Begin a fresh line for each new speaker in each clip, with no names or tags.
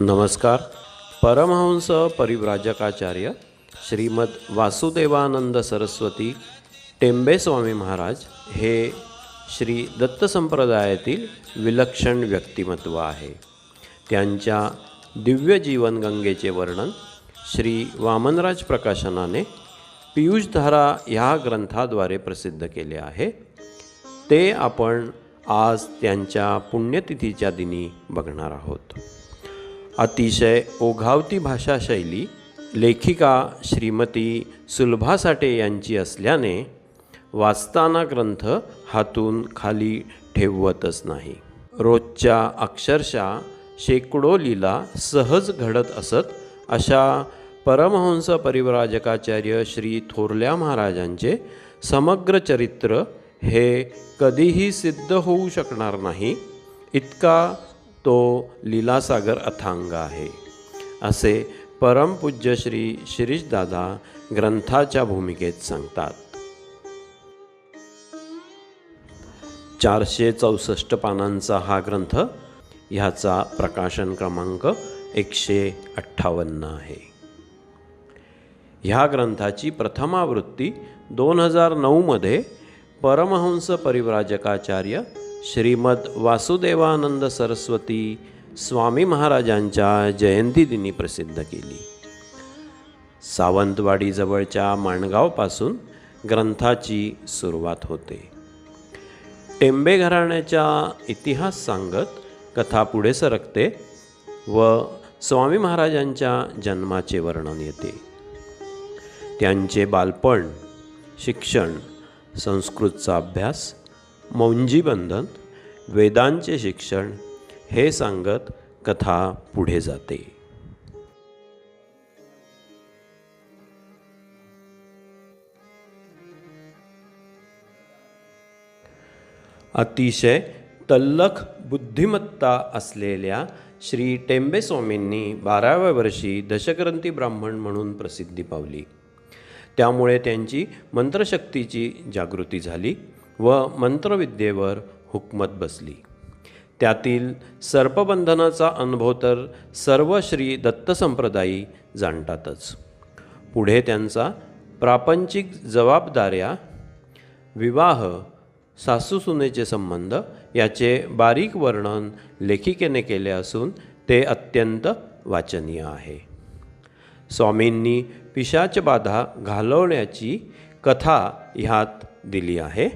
नमस्कार परमहंस परिव्राजकाचार्य श्रीमद वासुदेवानंद सरस्वती टेंबे स्वामी महाराज हे श्री दत्त संप्रदायातील विलक्षण व्यक्तिमत्व आहे. त्यांच्या दिव्य जीवनगंगेचे वर्णन श्री वामनराज प्रकाशनाने पियुषधारा ह्या ग्रंथाद्वारे प्रसिद्ध केले आहे. ते आपण आज त्यांच्या पुण्यतिथीच्या दिनी बघणार आहोत. अतिशय ओघावती भाषाशैली लेखिका श्रीमती सुलभा साठे यांची असल्याने वाचताना ग्रंथ हातून खाली ठेवतच नाही. रोजच्या अक्षरशः शेकडो लीला सहज घडत असत अशा परमहंस परिव्राजकाचार्य श्री थोरल्या महाराजांचे समग्र चरित्र हे कधीही सिद्ध होऊ शकणार नाही इतका तो लीलासागर अथांग आहे. असे परमपूज्य श्री शिरीषदादा ग्रंथाच्या भूमिकेत सांगतात. चारशे चौसष्ट पानांचा हा ग्रंथ ह्याचा प्रकाशन क्रमांक एकशे अठ्ठावन्न आहे. ह्या ग्रंथाची प्रथमावृत्ती दोन हजार नऊमध्ये परमहंस परिव्राजकाचार्य श्रीमद वासुदेवानंद सरस्वती स्वामी महाराजांच्या जयंतीदिनी प्रसिद्ध केली. सावंतवाडीजवळच्या माणगावपासून ग्रंथाची सुरुवात होते. टेंबे घराण्याच्या इतिहास सांगत कथा पुढे सरकते व स्वामी महाराजांच्या जन्माचे वर्णन येते. त्यांचे बालपण शिक्षण संस्कृतचा अभ्यास मौंजीबंधन वेदांचे शिक्षण हे सांगत कथा पुढे जाते. अतिशय तल्लख बुद्धिमत्ता असलेल्या श्री टेंबे स्वामींनी बाराव्या वर्षी दशक्रंती ब्राह्मण म्हणून प्रसिद्धी पावली. त्यामुळे त्यांची मंत्रशक्तीची जागृती झाली व मंत्रविद्येवर हुकमत बसली. त्यातील सर्पबंधनाचा अनुभव तर सर्व श्री दत्त संप्रदायी जाणतातच. पुढे त्यांचा प्रापंचिक जबाबदाऱ्या विवाह सासूसुनेचे संबंध याचे बारीक वर्णन लेखिकेने केले असून ते अत्यंत वाचनीय आहे. स्वामींनी पिशाचबाधा घालवण्याची कथा ह्यात दिली आहे.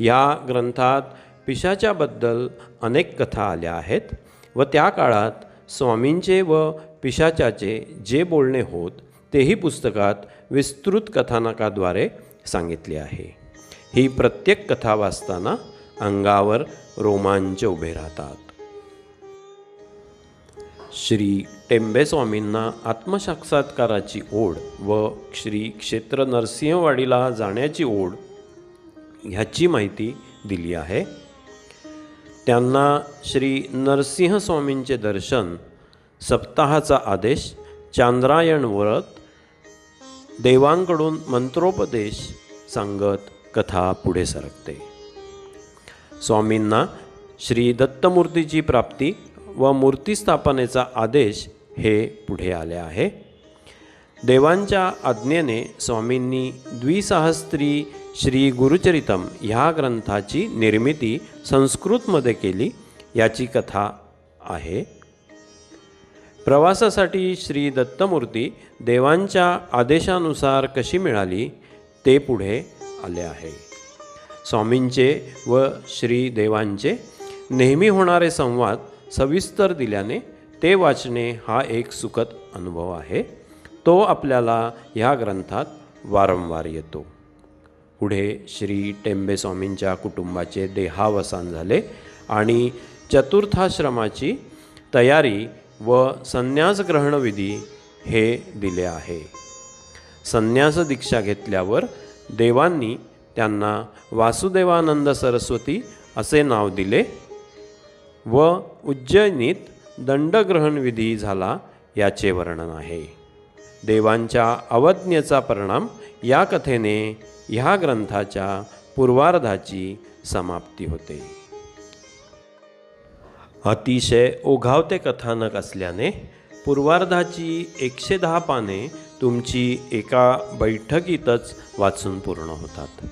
या ग्रंथात पिशाच्याबद्दल अनेक कथा आल्या आहेत व त्या काळात स्वामींचे व पिशाच्याचे जे बोलणे होत तेही पुस्तकात विस्तृत कथानकाद्वारे सांगितले आहे. ही प्रत्येक कथा वाचताना अंगावर रोमांच उभे राहतात. श्री टेंबे स्वामींना आत्मसाक्षात्काराची ओढ व श्री क्षेत्र नरसिंहवाडीला जाण्याची ओढ ह्याची माहिती दिली आहे. त्यांना श्री नरसिंह स्वामींचे दर्शन सप्ताहाचा आदेश चांद्रायण व्रत देवांकडून मंत्रोपदेश सांगत कथा पुढे सरकते. स्वामींना श्री दत्तमूर्तीची प्राप्ती व मूर्तिस्थापनेचा आदेश हे पुढे आले आहे. देवांच्या आज्ञेने स्वामींनी द्विसहस्त्री श्री गुरुचरितम ह्या ग्रंथाची निर्मिती संस्कृतमध्ये केली याची कथा आहे. प्रवासासाठी श्री दत्तमूर्ती देवांच्या आदेशानुसार कशी मिळाली ते पुढे आले आहे. स्वामींचे व श्री देवांचे नेहमी होणारे संवाद सविस्तर दिल्याने ते वाचणे हा एक सुखद अनुभव आहे. तो आपल्याला ह्या ग्रंथात वारंवार येतो. पुढे श्री टेंबे स्वामींच्या कुटुंबाचे देहावसान झाले आणि चतुर्थाश्रमाची तयारी व संन्यास ग्रहणविधी हे दिले आहे. संन्यास दीक्षा घेतल्यावर देवांनी त्यांना वासुदेवानंद सरस्वती असे नाव दिले. व उज्जैनीत दंडग्रहणविधी झाला याचे वर्णन आहे. देवांच्या अवज्ञेचा परिणाम या कथेने ह्या ग्रंथाच्या पूर्वार्धाची समाप्ती होते. अतिशय ओघावते कथानक असल्याने पूर्वार्धाची एकशे दहा पाने तुमची एका बैठकीतच वाचून पूर्ण होतात.